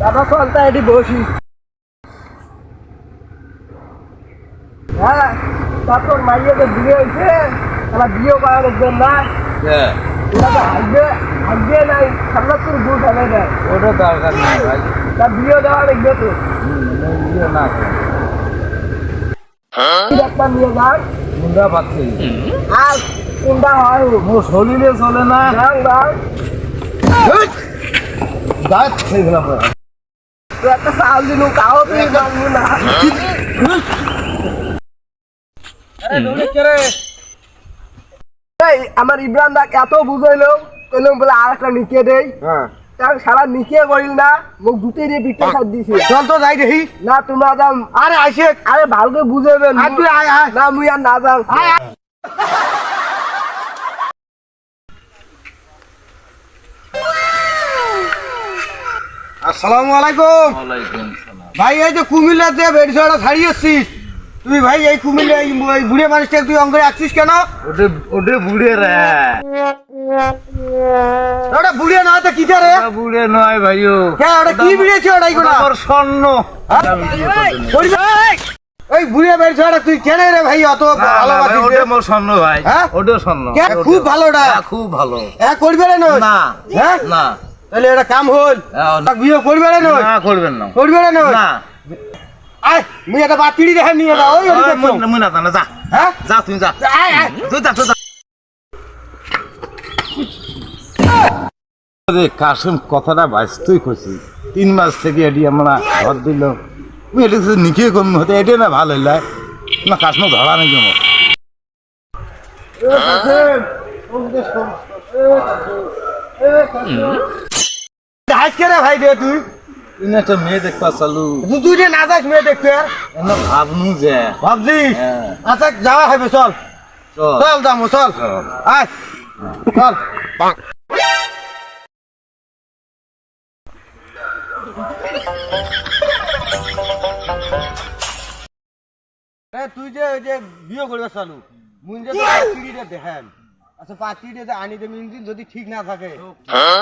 দাদা চলতা এটি বসি। হ্যাঁ তারপর মাইয়াকে বিয়ে হয়েছে। তারা বিয়ে করা দেখবেন না। হ্যাঁ। এটা তো হাসবে হাসবে নাই সামনাত্তর গুণ হবে না। ওটা দরকার নেই ভাই। তা বিয়ে দেওয়া দেখবে তো। বিয়ে না করে। একটা নিয়ে যান? মুন্ডা পাচ্ছি। আর কোনটা হয়? মোর শরীরে চলে না। যান যান দাঁত খেয়ে গেলাম তো একটা চাল দিল কাও তুই জানব না। এই আমার ইব্রাহিম দা এত বুঝাইলো কইলাম বলে আর একটা নিকে দেই। হ্যাঁ। তার সারা নিকে করিল না মুখ দুতে দিয়ে পিঠটা সার দিছে। চল তো যাই দেখি। না তোমরা যাম আরে আইসে। আরে ভালকে বুঝাবেন আয় তুই আয় আয়। না মুই আর না যাম আসসালামু আলাইকুম। ভাই এই যে কুমিল্লার যে বেড়ছড়া ছাড়িয়ে এসছিস তুই ভাই এই কুমিল্লা এই বুড়ে মানুষটা তুই অঙ্গরে আসছিস কেন? ওটা ওটা বুড়ে রে। ওটা বুড়ে না তো কি রে? বুড়ে নয় ভাইও। হ্যাঁ ওটা কি বুড়েছে ওটা ওটা আমার স্বর্ণ। ওই বুড়ে বেড়ছড়া তুই কেন রে ভাই অত না, না, ভালোবাসিস ওটা রে? আমার স্বর্ণ ভাই। হ্যাঁ? ওটা স্বর্ণ। খুব ভালো ওটা। হ্যাঁ, খুব ভালো। হ্যাঁ করবে নয়? না। হ্যাঁ? না। তাহলে এটা কাম হল। হ্যাঁ, বিয়ে করবে নয়? না করবেন না। করবে না আয় মুই এটা বাতিড়ি দেখে নিয়ে যাও ওই ওই ওই, দেখছ। মুই- মুই না জানা, যা। হ্যাঁ? যা তুই যা। আয় আয় তুই যা তুই যা। রে কাসেম কথাটা বাস্তই করছি তিন মাস থেকে এটি আমরা ঘর দিল। এটা তো নিকে কম হতে এটা না ভালো হইলা। না কাসমো ধরা নেই জমা। আজকে রে ভাই রে তুই। তুই না একটা মেয়ে দেখবা চালু তুই- তুই যে না যাস মেয়ে দেখতে। আর এমন ভাবনু যে। ভাবছিস হ্যাঁ। আচ্ছা যাওয়া হবে চল। চল। চল চল। চল। আয়। চল। তুই যে বিয়ে করবে চালু। মুই যে আচ্ছা পাত্রীটা আনি দেবে ইঞ্জিন যদি ঠিক না থাকে।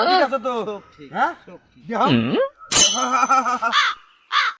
ঠিক আছে তো? হ্যাঁ? দেখো।